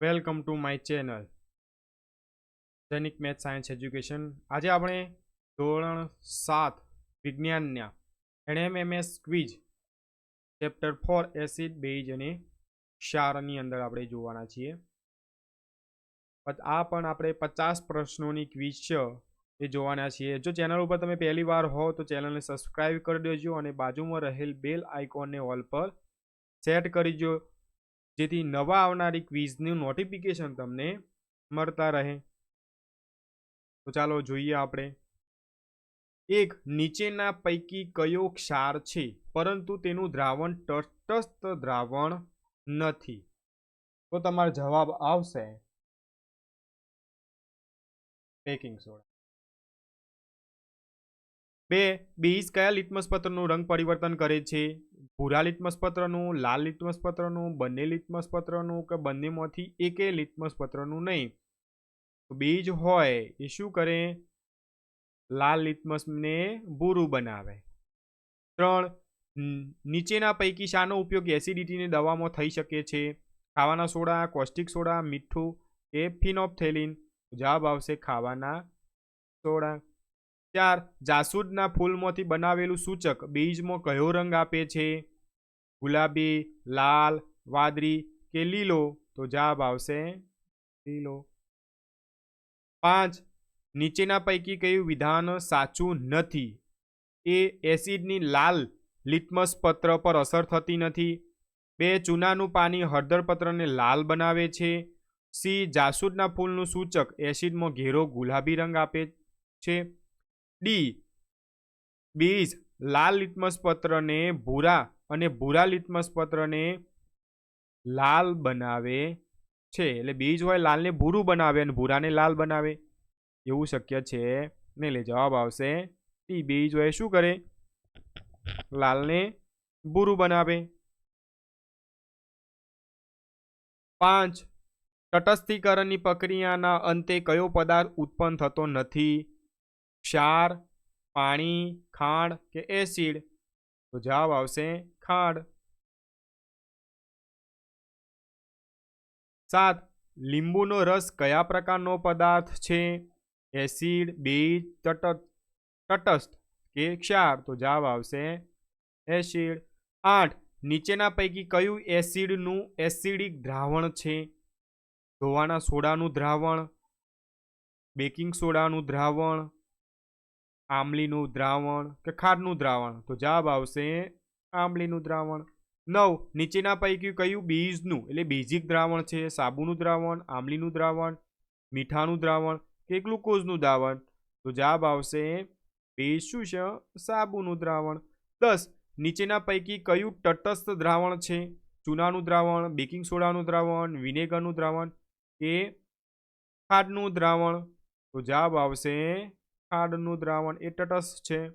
Welcome to my channel. Sainik math science education. આજે આપણે ધોરણ સાત, વિજ્ઞાનના NMMS quiz, chapter four acid base અને ક્ષારની અંદર આપણે જોવાના છીએ. આ પણ આપણે પચાસ પ્રશ્નોની ક્વિઝ છે, એ જોવાના છીએ. જો ચેનલ ઉપર તમે પહેલી વાર હો, તો ચેનલને સબસ્ક્રાઈબ કરી દેજો અને બાજુમાં રહેલ બેલ આઇકોનને ઓલ પર સેટ કરી દો જેથી નવા આવનારી ક્વિઝનું નોટિફિકેશન તમને મળતા રહે. તો ચાલો જોઈએ આપણે. એક, નીચેના પૈકી કયો ક્ષાર છે? પરંતુ તેનું દ્રાવણ તટસ્થ દ્રાવણ નથી. તો તમારો જવાબ આવશે બેકિંગ સોડા. બે બીજ કયા લિટમસ પત્રનું રંગ પરિવર્તન કરે છે? ભૂરા લિટમસ પત્રનું લાલ લિટમસ પત્રનું બંને લિટમસ પત્રનું કે બંનેમાંથી એકે લિટમસ પત્રનું નહીં બીજ હોય એ શું કરે? લાલ લિટમસને ભૂરું બનાવે. ત્રણ નીચેના પૈકી શાનો ઉપયોગ એસિડિટીની દવામાં થઈ શકે છે? ખાવાના સોડા કોસ્ટિક સોડા, મીઠું કે ફિનોપ્થેલિન? જવાબ આવશે ખાવાના સોડા. ચાર જાસૂદના ફૂલમાંથી બનાવેલું સૂચક બીજમાં કયો રંગ આપે છે? ગુલાબી, લાલ, વાદળી કે લીલો? તો જવાબ આવશે લીલો. પાંચ, નીચેના પૈકી કયું વિધાન સાચું નથી? એ એસિડની લાલ લિટમસ પત્ર પર અસર થતી નથી. બે, ચૂનાનું પાણી હળદર પત્રને લાલ બનાવે છે. સી, જાસૂદના ફૂલનું સૂચક એસિડમાં ઘેરો ગુલાબી રંગ આપે છે. ડી. બીજ, લાલ લિટમસ પત્રને ભૂરા અને ભૂરા લિટમસ પત્રને લાલ બનાવે છે. એટલે બીજ હોય, લાલને ભૂરું બનાવે અને ભૂરાને લાલ બનાવે. એવું શક્ય છે. ને એટલે જવાબ આવશે ટી. બીજ હોય, શું કરે? લાલને ભૂરું બનાવે. પાંચ, તટસ્થીકરણની પ્રક્રિયાના અંતે કયો પદાર્થ ઉત્પન્ન થતો નથી? ક્ષાર, પાણી, ખાંડ કે એસિડ? તો જવાબ આવશે ખાંડ. સાત, લીંબુનો રસ કયા પ્રકારનો પદાર્થ છે? એસિડ, બીજ, તટસ્થ તટસ્થ કે ક્ષાર? તો જવાબ આવશે એસિડ. આઠ, નીચેના પૈકી કયું એસિડનું એસિડિક દ્રાવણ છે? ધોવાના સોડાનું દ્રાવણ, બેકિંગ સોડાનું દ્રાવણ આમલીનું દ્રાવણ કે ખારનું દ્રાવણ? તો જવાબ આવશે આમલીનું દ્રાવણ. નવ, નીચેના પૈકી કયું બીજનું? એટલે બેઝિક દ્રાવણ છે, સાબુનું દ્રાવણ આમલીનું દ્રાવણ, મીઠાનું દ્રાવણ કે ગ્લુકોઝનું દ્રાવણ? તો જવાબ આવશે બીજ શું છે સાબુનું દ્રાવણ. દસ, નીચેના પૈકી કયું તટસ્થ દ્રાવણ છે? ચૂનાનું દ્રાવણ, બેકિંગ સોડાનું દ્રાવણ, વિનેગરનું દ્રાવણ કે ખાડનું દ્રાવણ? તો જવાબ આવશે ખાંડનું દ્રાવણ એ તટસ્થ છે.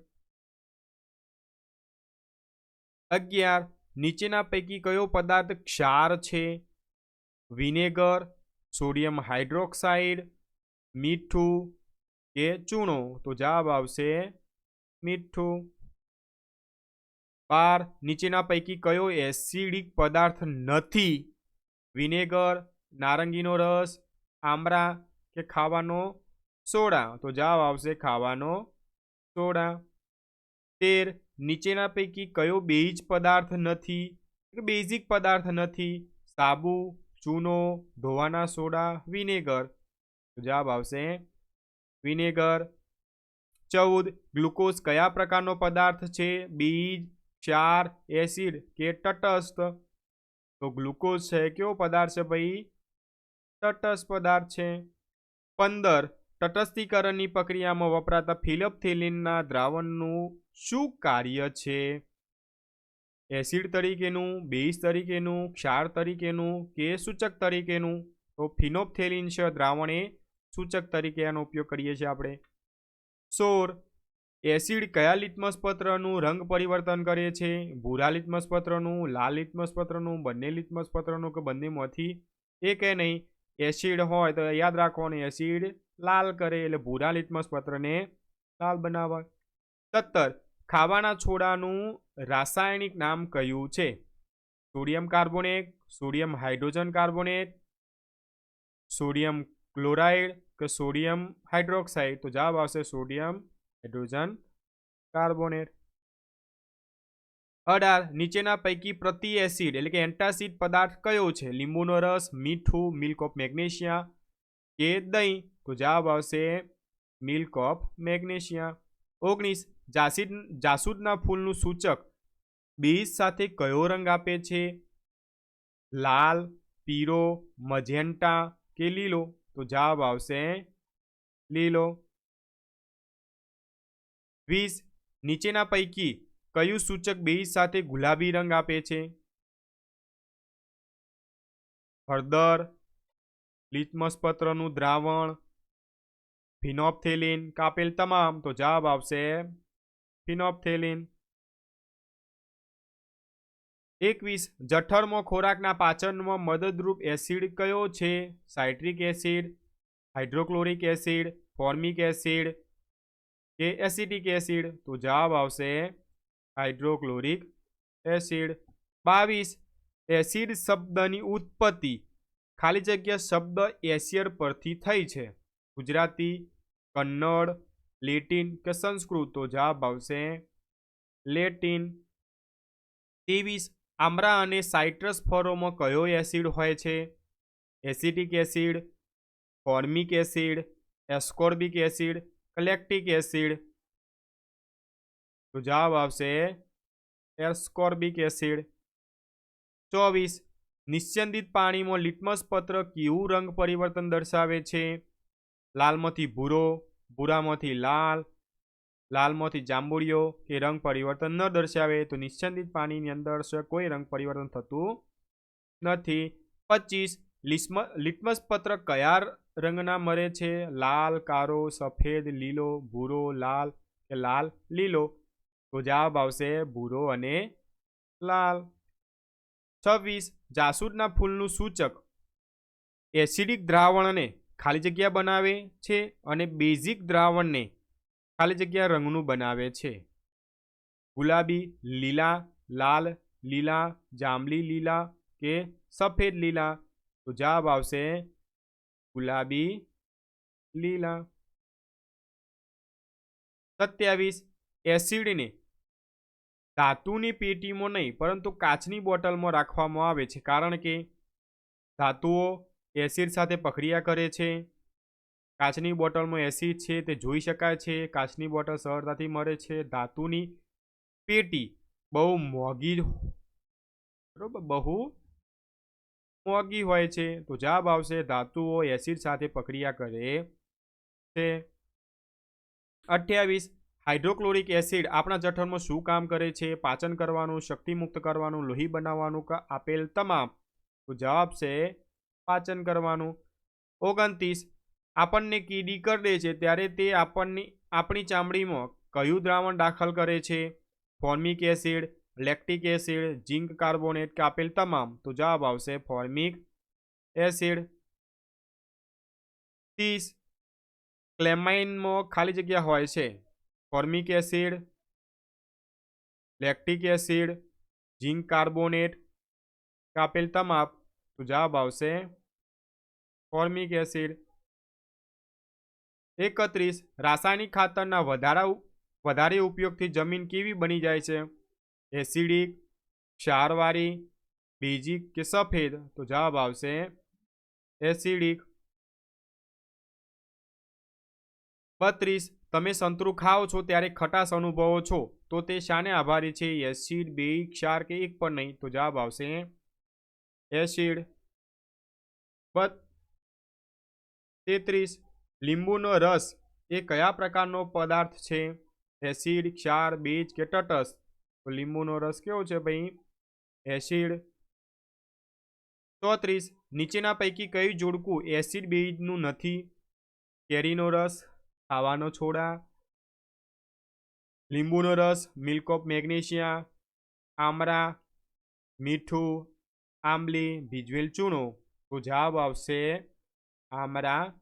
અગિયાર, નીચેના પૈકી કયો પદાર્થ ક્ષાર છે? વિનેગર, સોડિયમ હાઇડ્રોક્સાઇડ, મીઠું કે ચૂનો? તો જવાબ આવશે મીઠું. બાર, નીચેના પૈકી કયો એસિડિક પદાર્થ નથી? વિનેગર, નારંગીનો રસ, આમરા કે ખાવાનો સોડા. તો જવાબ આવશે ખાવાનો સોડા. તેર, નીચેના પૈકી કયો બેઝ પદાર્થ નથી? બેઝિક પદાર્થ નથી. સાબુ, ચૂનો, ધોવાના સોડા, વિનેગર. જવાબ આવશે વિનેગર. ચૌદ, ગ્લુકોઝ કયા પ્રકારનો પદાર્થ છે? બીજ ક્ષાર, એસિડ કે તટસ્થ? તો ગ્લુકોઝ છે કેવો પદાર્થ છે ભાઈ? તટસ્થ પદાર્થ છે. પંદર તટસ્થીકરણની પ્રક્રિયામાં વપરાતા ફિલપથેલિનના દ્રાવણનું શું કાર્ય છે? એસિડ તરીકેનું, બેઝ તરીકેનું, ક્ષાર તરીકેનું કે સૂચક તરીકેનું? તો ફિનોપથેલિન છે દ્રાવણ એ સૂચક તરીકે આનો ઉપયોગ કરીએ છીએ આપણે. સોર, એસિડ કયા લિટમસ પત્રનું રંગ પરિવર્તન કરે છે? ભૂરા લિટમસ પત્રનું લાલ લિટમસ પત્રનું બંને લિટમસ પત્રનું કે બંનેમાંથી? એક એ નહીં? એસિડ હોય તો યાદ રાખવાનું એસિડ લાલ કરે એટલે ભૂરા લિટમસ પત્રને લાલ બનાવે સત્તર, ખાવાના છોડાનું રાસાયણિક નામ કયું છે? Sodium carbonate, sodium hydrogen carbonate, sodium chloride કે સોડિયમ હાઇડ્રોક્સાઇડ? તો જવાબ આવશે સોડિયમ હાઇડ્રોજન કાર્બોનેટ. અઢાર નીચેના પૈકી પ્રતિ એસિડ એટલે કે એન્ટાસિડ પદાર્થ કયો છે? લીંબુનો રસ, મીઠું, મિલ્ક ઓફ મેગ્નેશિયા કે દહીં? તો જવાબ આવશે મિલ્ક ઓફ મેગ્નેશિયા. ઓગણીસ જાસીદ જાસૂદના ફૂલનું સૂચક બીજ સાથે કયો રંગ આપે છે? લાલ, પીળો, મજેન્ટા કે લીલો? તો જવાબ આવશે લીલો. વીસ, નીચેના પૈકી કયું સૂચક બેઝ સાથે ગુલાબી રંગ આપે છે? હળદર લિટમસ દ્રાવણ, ફિનોપ્થેલિન કાપેલ તમામ? તો જવાબ આવશે ફિનોપ્થેલિન. એકવીસ જઠરમાં ખોરાકના પાચનમાં મદદરૂપ એસિડ કયો છે? Citric acid, hydrochloric acid, formic acid કે એસિટિક એસિડ? તો જવાબ આવશે હાઇડ્રોક્લોરિક એસિડ. બાવીસ, એસિડ શબ્દની ઉત્પત્તિ. ખાલી જગ્યા શબ્દ એશિયર પરથી થઈ છે. ગુજરાતી, કન્નડ, લેટિન કે સંસ્કૃત. તો જવાબ આવશે લેટિન. ત્રેવીસ, આમરા અને સાઇટ્રસ ફળોમાં કયો એસિડ હોય છે? Acetic acid, formic acid, ascorbic acid, કલેક્ટિક acid. તો જવાબ આવશે એસ્કોર્બિક એસિડ ચોવીસ નિશ્ચંદિત પાણીમાં લિટમસ પત્ર કેવું રંગ પરિવર્તન દર્શાવે છે લાલમાંથી ભૂરો ભૂરામાંથી લાલ લાલમાંથી જાંબુડિયો કે રંગ પરિવર્તન ન દર્શાવે તો નિશ્ચંદિત પાણીની અંદર કોઈ રંગ પરિવર્તન થતું નથી। પચીસ, લિસ્મ લિટમસ પત્ર કયા રંગના મરે છે? લાલ કારો સફેદ, લીલો, ભૂરો, લાલ કે લાલ, લીલો? તો જવાબ આવશે ભૂરો અને લાલ. છવ્વીસ, જાસૂદના ફૂલનું સૂચક. એસિડિક દ્રાવણને ખાલી જગ્યા બનાવે છે અને બેઝિક દ્રાવણને ખાલી જગ્યા રંગનું બનાવે છે. ગુલાબી, લીલા, લાલ, લીલા, જાંબલી લીલા કે સફેદ લીલા? તો જવાબ આવશે ગુલાબી, લીલા. સત્યાવીસ, એસિડને ધાતુની પેટીમાં નહીં, પરંતુ કાચની બોટલમાં રાખવામાં આવે છે, કારણ કે ધાતુઓ એસિડ સાથે પ્રક્રિયા કરે છે. કાચની બોટલમાં એસિડ છે તે જોઈ શકાય છે, કાચની બોટલ સરળતાથી મળે છે. ધાતુની પેટી બહુ મોંઘી બરોબર, બહુ મોંઘી હોય છે, તો જવાબ આવશે ધાતુઓ એસિડ સાથે પ્રક્રિયા કરે છે. અઠ્યાવીસ હાઇડ્રોક્લોરિક એસિડ આપણા જઠરમાં શું કામ કરે છે? પાચન કરવાનું શક્તિ મુક્ત કરવાનું, લોહી બનાવવાનું આપેલ તમામ. તો જવાબ છે પાચન કરવાનું. ઓગણત્રીસ. આપણને કીડી કરી દે છે ત્યારે તે આપણની, આપણી ચામડીમાં કયું દ્રાવણ દાખલ કરે છે? Formic acid, lactic acid, zinc carbonate કે આપેલ તમામ. તો જવાબ આવશે ફોર્મિક એસિડ. ત્રીસ. ક્લેમાઇનમાં ખાલી જગ્યા હોય છે. Formic acid, lactic acid, zinc carbonate, કાપેલ તમાપ. તો જવાબ આવશે ફોર્મિક એસિડ. એકત્રીસ, રાસાયણિક ખાતરના વધારા વધારે ઉપયોગથી જમીન કેવી બની જાય છે? એસિડિક, ક્ષારવાળી બીજી કે સફેદ? તો જવાબ આવશે એસિડિક. બત્રીસ તમે સંતરું ખાઓ છો ત્યારે ખટાશ અનુભવો છો, તો તે શાને આભારી છે? એસિડ બે ક્ષાર કે એક પણ નહીં, તો જવાબ આવશે. એસિડ બત તેત્રીસ. લીંબુનો રસ એ કયા પ્રકારનો પદાર્થ છે? એસિડ, ક્ષાર બીજ કે તટસ તો લીંબુનો રસ કેવો છે ભાઈ? એસિડ ચોત્રીસ. નીચેના પૈકી કયું જોડકું એસિડ બેઝનું નથી? કેરીનો રસ ખાવાનો છોડા, લીંબુનો રસ મિલ્ક ઓફ મેગ્નેશિયા આમરા, મીઠું, આંબલી, ભીજવેલ ચૂનો. તો જવાબ આવશે આમરા,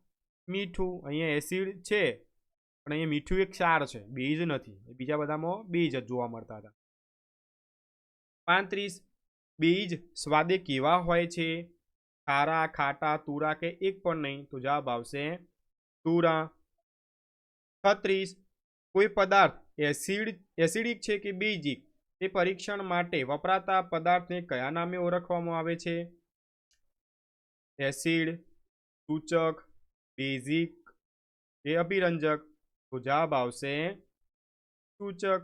મીઠું. અહીંયા એસિડ છે, પણ અહીંયા મીઠું એક ક્ષાર છે, બીજ નથી. બીજા બધામાં બીજ જ જોવા મળતા હતા. પાંત્રીસ, બીજ સ્વાદે કેવા હોય છે? ખારા, ખાટા, તુરા કે એક પણ નહીં? તો જવાબ આવશે તુરા. છત્રીસ. કોઈ પદાર્થ એસિડ, એસિડિક છે કે બેઝિક તે પરીક્ષણ માટે વપરાતા પદાર્થને કયા નામે ઓળખવામાં આવે છે? એસિડ, સૂચક, બેઝિક, કે અભિરંજક? તો જવાબ આવશે સૂચક.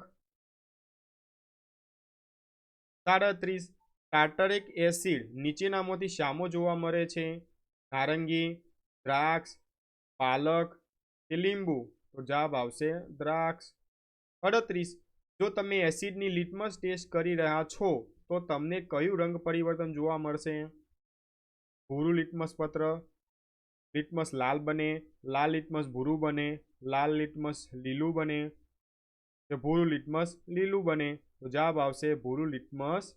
સાડત્રીસ. ટાર્ટરિક એસિડ નીચેનામાંથી શામો જોવા મળે છે? નારંગી, દ્રાક્ષ, પાલક કે લીંબુ? તો જવાબ આવશે દ્રાક્ષ. અડત્રીસ, જો તમે એસિડની લિટમસ ટેસ્ટ કરી રહ્યા છો, તો તમને કયું રંગ પરિવર્તન જોવા મળશે? ભૂરું લિટમસ પત્ર, લિટમસ લાલ બને, લાલ લિટમસ ભૂરું બને, લાલ લિટમસ લીલું બને કે ભૂરું લિટમસ લીલું બને, તો જવાબ આવશે ભૂરું લિટમસ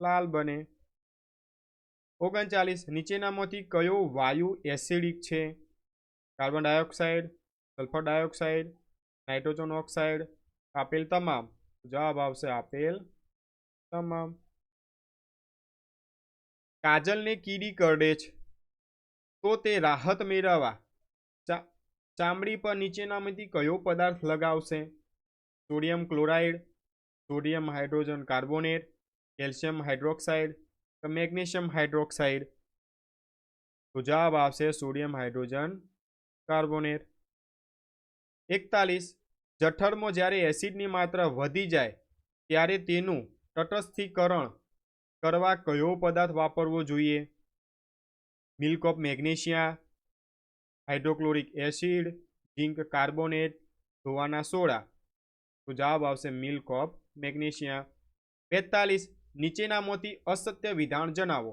લાલ બને. ઓગણચાલીસ, નીચેનામાંથી કયો વાયુ એસિડિક છે? Carbon dioxide sulphur dioxide, nitrogen oxide, આપેલ તમામ. જવાબ આવશે આપેલ તમામ. કાજલને કીડી કરડે છે. તો તે રાહત મેળવવા. ચામડી પર નીચેનામાંથી કયો પદાર્થ લગાવશે? Sodium chloride, sodium hydrogen carbonate, calcium hydroxide કે મેગ્નેશિયમ હાઇડ્રોક્સાઇડ? તો જવાબ આવશે સોડિયમ હાઇડ્રોજન કાર્બોનેટ. એકતાલીસ જઠરમાં જ્યારે એસિડની માત્રા વધી જાય, ત્યારે તેનું તટસ્થીકરણ કરવા કયો પદાર્થ વાપરવો જોઈએ? Milk of magnesia, hydrochloric acid, zinc carbonate, ધોવાના સોડા. તો જવાબ આવશે મિલ્ક ઓફ મેગ્નેશિયા. બેતાલીસ નીચેનામાંથી અસત્ય વિધાન જણાવો.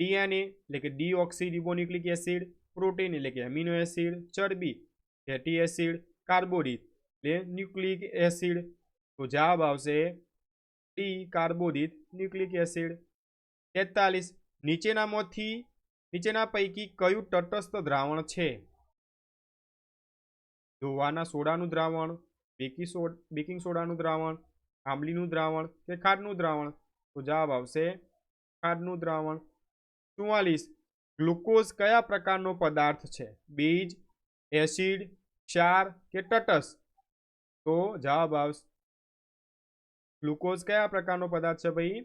ડીએનએ એટલે કે ડીઓક્સીરિબોન્યુક્લિક એસિડ, પ્રોટીન એટલે કે એમિનો એસિડ, ચરબી, ફેટી એસિડ કાર્બોડિત એટલે ન્યુક્લિક એસિડ. તો જવાબ આવશે ડી, કાર્બોદિત, ન્યુક્લિક એસિડ. તેતાલીસ, નીચેનામાંથી, નીચેના પૈકી કયું તટસ્થ દ્રાવણ છે? ધોવાના સોડાનું દ્રાવણ બેકી સોડ, બેકિંગ સોડાનું દ્રાવણ, આંબલીનું દ્રાવણ કે ખાંડનું દ્રાવણ? તો જવાબ આવશે ખાંડનું દ્રાવણ. ચુમ્માલીસ ગ્લુકોઝ કયા પ્રકારનો પદાર્થ છે? બીજ એસિડ ક્ષાર કે તટસ તો જવાબ આવશે. ગ્લુકોઝ કયા પ્રકારનો પદાર્થ છે ભાઈ?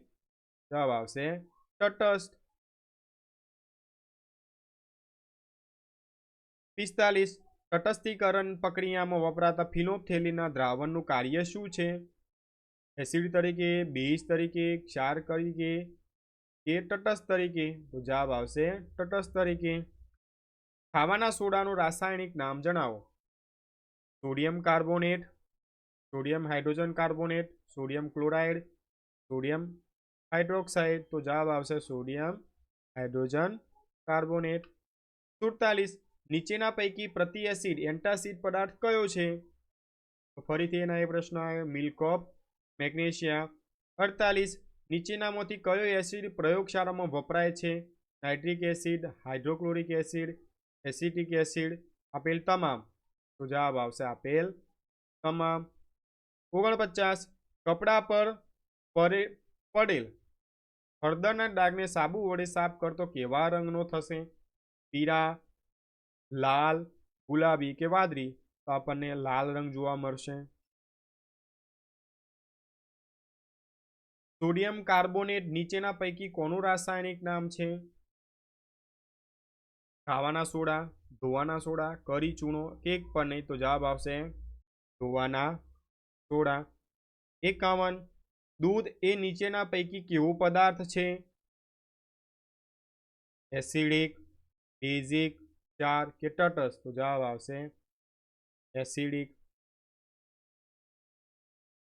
જવાબ આવશે તટસ્થ. પિસ્તાલીસ. તટસ્થીકરણ પ્રક્રિયામાં વપરાતા ફિલોપથેલીના દ્રાવણનું કાર્ય શું છે? એસિડ તરીકે, બેઝ તરીકે, ક્ષાર તરીકે કે તટસ્થ તરીકે? તો જવાબ આવશે તટસ્થ તરીકે. ખાવાના સોડાનું રાસાયણિક નામ જણાવો. Sodium carbonate, sodium hydrogen carbonate, sodium chloride, sodium hydroxide. તો જવાબ આવશે સોડિયમ હાઇડ્રોજન કાર્બોનેટ. સુડતાલીસ, નીચેના પૈકી પ્રતિ એસિડ એન્ટાસિડ પદાર્થ કયો છે? ફરીથી એના એ પ્રશ્ન આવ્યો મિલ્કોપ મેગ્નેશિયા. અડતાલીસ, નીચેનામાંથી કયો એસિડ પ્રયોગશાળામાં વપરાય છે? Nitric acid, hydrochloric acid, acetic acid, આપેલ તમામ. તો જવાબ આવશે આપેલ તમામ ઓગણપચાસ કપડા પર પડેલ. હળદરના ડાઘને સાબુ વડે સાફ કરતો કેવા રંગનો થશે? પીળા, લાલ, ગુલાબી કે વાદળી? તો આપણને લાલ રંગ જોવા મળશે. સોડિયમ કાર્બોનેટ નીચેના પૈકી કોનું રાસાયણિક નામ છે? ખાવાના સોડા, ધોવાના સોડા, કરી ચૂનો, કેક પર નહીં તો જવાબ આવશે ધોવાના સોડા. એકાવન, દૂધ એ નીચેના પૈકી કેવો પદાર્થ છે? એસિડિક, બેઝિક, ચાર કે તટસ્થ તો જવાબ આવશે એસિડિક.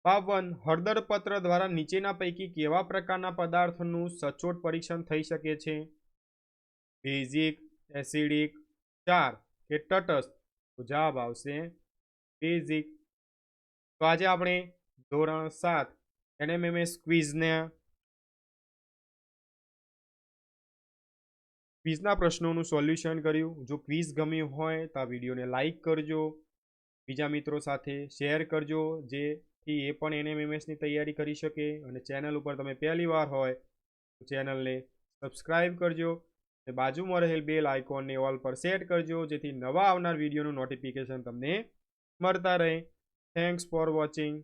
બાવન હળદર પત્ર દ્વારા નીચેના પૈકી કેવા પ્રકારના પદાર્થનું સચોટ પરીક્ષણ થઈ શકે છે? બેઝિક એસિડિક ચાર કે તટસ્થ. તો જવાબ આવશે બેઝિક તો આજે આપણે ધોરણ સાત એનએમએમએસ ક્વિઝને ક્વિઝના પ્રશ્નોનું સોલ્યુશન કર્યું. જો ક્વિઝ ગમ્યું હોય તો આ વિડીયોને લાઇક કરજો. બીજા મિત્રો સાથે શેર કરજો જેથી એ પણ એનએમએમએસની તૈયારી કરી શકે. અને ચેનલ ઉપર તમે પહેલી વાર હોય તો ચેનલને સબસ્ક્રાઈબ કરજો. અને બાજુમાં રહેલ બેલ આઇકોનને ઓલ પર સેટ કરજો, જેથી નવા આવનાર વિડીયોનું નોટિફિકેશન તમને મળતા રહે. Thanks for watching